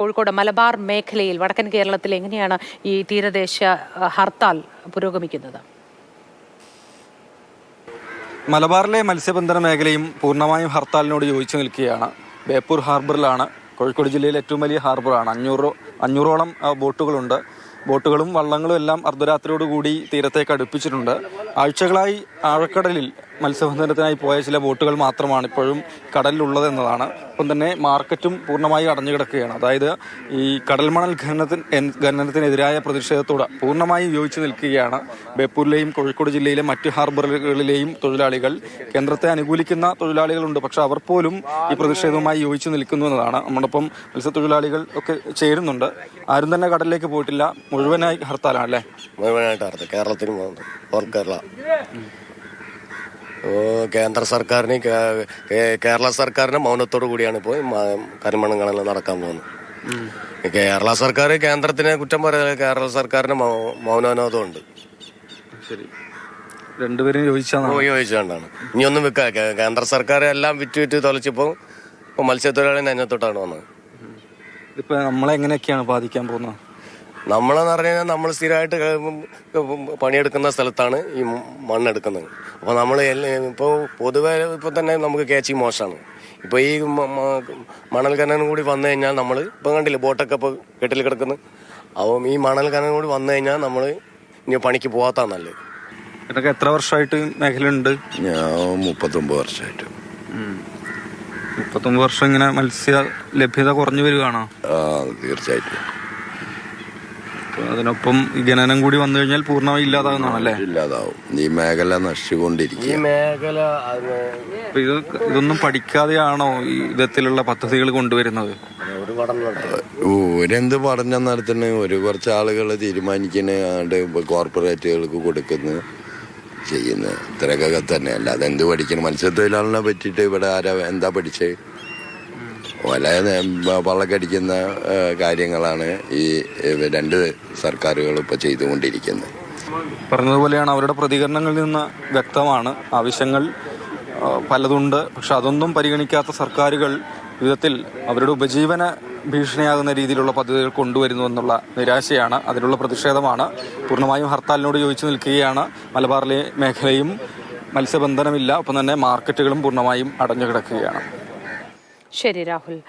കോഴിക്കോട് മലബാർ മേഖലയിൽ വടക്കൻ കേരളത്തിൽ എങ്ങനെയാണ് ഈ തീരദേശ ഹർത്താൽ പുരോഗമിക്കുന്നത്? മലബാറിലെ മത്സ്യബന്ധന മേഖലയും പൂർണമായും ഹർത്താലിനോട് യോജിച്ചു നിൽക്കുകയാണ്. ബേപ്പൂർ ഹാർബറിലാണ് കോഴിക്കോട് ജില്ലയിലെ ഏറ്റവും വലിയ ഹാർബറാണ്. അഞ്ഞൂറ് അഞ്ഞൂറോളം ബോട്ടുകളുണ്ട്. ബോട്ടുകളും വള്ളങ്ങളും എല്ലാം അർദ്ധരാത്രിയോടുകൂടി തീരത്തേക്ക് അടുപ്പിച്ചിട്ടുണ്ട്. ആഴ്ചകളായി ആഴക്കടലിൽ മത്സ്യബന്ധനത്തിനായി പോയ ചില ബോട്ടുകൾ മാത്രമാണ് ഇപ്പോഴും കടലിലുള്ളത് എന്നതാണ്. ഒപ്പം തന്നെ മാർക്കറ്റും പൂർണമായി അടഞ്ഞു കിടക്കുകയാണ്. അതായത് ഈ കടൽമണൽ ഖനനത്തിന് ഖനനത്തിനെതിരായ പ്രതിഷേധത്തോടെ പൂർണമായി യോജിച്ചു നിൽക്കുകയാണ് ബേപ്പൂരിലെയും കോഴിക്കോട് ജില്ലയിലെ മറ്റ് ഹാർബറുകളിലെയും തൊഴിലാളികൾ. കേന്ദ്രത്തെ അനുകൂലിക്കുന്ന തൊഴിലാളികളുണ്ട്. പക്ഷെ അവർ പോലും ഈ പ്രതിഷേധവുമായി യോജിച്ച് നിൽക്കുന്നു എന്നതാണ്. നമ്മോടൊപ്പം മത്സ്യത്തൊഴിലാളികൾ ഒക്കെ ചേരുന്നുണ്ട്. ആരും തന്നെ കടലിലേക്ക് പോയിട്ടില്ല. മുഴുവനായി ഹർത്താലാണ് അല്ലേ? മുഴുവനായിട്ട് ഹർത്താൽ കേരളത്തിന് പോകുന്നത് ഓൾ കേരള കേന്ദ്ര സർക്കാരിന് കേരള സർക്കാരിന്റെ മൗനത്തോടു കൂടിയാണ് ഇപ്പോൾ കരിമണങ്ങളിൽ നടക്കാൻ പോകുന്നത്. കേരള സർക്കാർ കേന്ദ്രത്തിനെ കുറ്റം പറയാതെ കേരള സർക്കാരിന് മൗനാനോദമുണ്ട് ശരി. രണ്ടുപേരും ചോദിച്ചാണ് ഉപയോഗിച്ചുകൊണ്ടാണ് ഇനിയൊന്നും വിൽക്കാ കേ- കേന്ദ്ര സർക്കാർ എല്ലാം വിറ്റ് വിറ്റ് തൊലച്ചിപ്പോൾ ഇപ്പോൾ മത്സ്യത്തൊഴിലാളി നെഞ്ഞത്തോട്ടാണ് വന്നത്. ഇതിപ്പോ നമ്മളെങ്ങനെയൊക്കെയാണ് ബാധിക്കാൻ പോകുന്നത്? നമ്മളെന്ന് പറഞ്ഞു കഴിഞ്ഞാൽ നമ്മൾ സ്ഥിരമായിട്ട് പണിയെടുക്കുന്ന സ്ഥലത്താണ് ഈ മണ്ണെടുക്കുന്നത്. അപ്പോൾ നമ്മൾ ഇപ്പോൾ പൊതുവെ ഇപ്പോൾ തന്നെ നമുക്ക് കേച്ചി മോശമാണ് ഇപ്പോൾ ഈ മണൽ കനനം കൂടി വന്നു കഴിഞ്ഞാൽ നമ്മൾ ഇപ്പം കണ്ടില്ലേ ബോട്ടൊക്കെ ഇപ്പോൾ കെട്ടിൽ കിടക്കുന്നു. അപ്പം ഈ മണൽ കനനം കൂടി വന്നു കഴിഞ്ഞാൽ നമ്മൾ ഇനി പണിക്ക് പോകാത്ത നല്ലത്. ഇതൊക്കെ എത്ര വർഷമായിട്ട് മേഖലയുണ്ട്? ഞാൻ മുപ്പത്തൊമ്പത് വർഷമായിട്ട്. മുപ്പത്തൊമ്പത് വർഷം ഇങ്ങനെ മത്സ്യ ലഭ്യത കുറഞ്ഞു വരികയാണോ? ആ തീർച്ചയായിട്ടും. അതിനൊപ്പം ഈ ഖനനം കൂടി വന്നു കഴിഞ്ഞാൽ പൂർണമായി ഇല്ലാതാകുന്നതാണല്ലേ ഇല്ലാതാവും. ഈ മേഖല ഈ നശിച്ചുകൊണ്ടിരിക്കുക മേഖല അപ്പൊ ഇത് ഇതൊന്നും പഠിക്കാതെയാണോ ഈ വിധത്തിലുള്ള പദ്ധതികൾ കൊണ്ടുവരുന്നത്? ഒരു പഠനം നടത്തുന്നത് ഓരെന്ത് പഠനം നടത്തുന്നു ഒരു കുറച്ച് ആളുകൾ തീരുമാനിക്കുന്ന ആണ്ട് കോർപ്പറേറ്റുകൾക്ക് കൊടുക്കുന്നു ചെയ്യുന്നു. ഇത്രയൊക്കെ തന്നെ അല്ലാതെ എന്ത് പഠിക്കണം? മത്സ്യത്തൊഴിലാളിനെ പറ്റിയിട്ട് ഇവിടെ ആരാ എന്താ പഠിച്ചത് വല വള്ളക്കടിക്കുന്ന കാര്യങ്ങളാണ് ഈ രണ്ട് സർക്കാരുകൾ ഇപ്പോൾ ചെയ്തുകൊണ്ടിരിക്കുന്നത്. പറഞ്ഞതുപോലെയാണ് അവരുടെ പ്രതികരണങ്ങളിൽ നിന്ന് വ്യക്തമാണ്. ആവശ്യങ്ങൾ പലതുണ്ട്. പക്ഷെ അതൊന്നും പരിഗണിക്കാത്ത സർക്കാരുകൾ വിധത്തിൽ അവരുടെ ഉപജീവന ഭീഷണിയാകുന്ന രീതിയിലുള്ള പദ്ധതികൾ കൊണ്ടുവരുന്നു എന്നുള്ള നിരാശയാണ്. അതിനുള്ള പ്രതിഷേധമാണ്. പൂർണമായും ഹർത്താലിനോട് യോജിച്ചു നിൽക്കുകയാണ്. മലബാറിലെ മേഖലയും മത്സ്യബന്ധനമില്ല. ഒപ്പം തന്നെ മാർക്കറ്റുകളും പൂർണമായും അടഞ്ഞു കിടക്കുകയാണ് ശരി രാഹുൽ.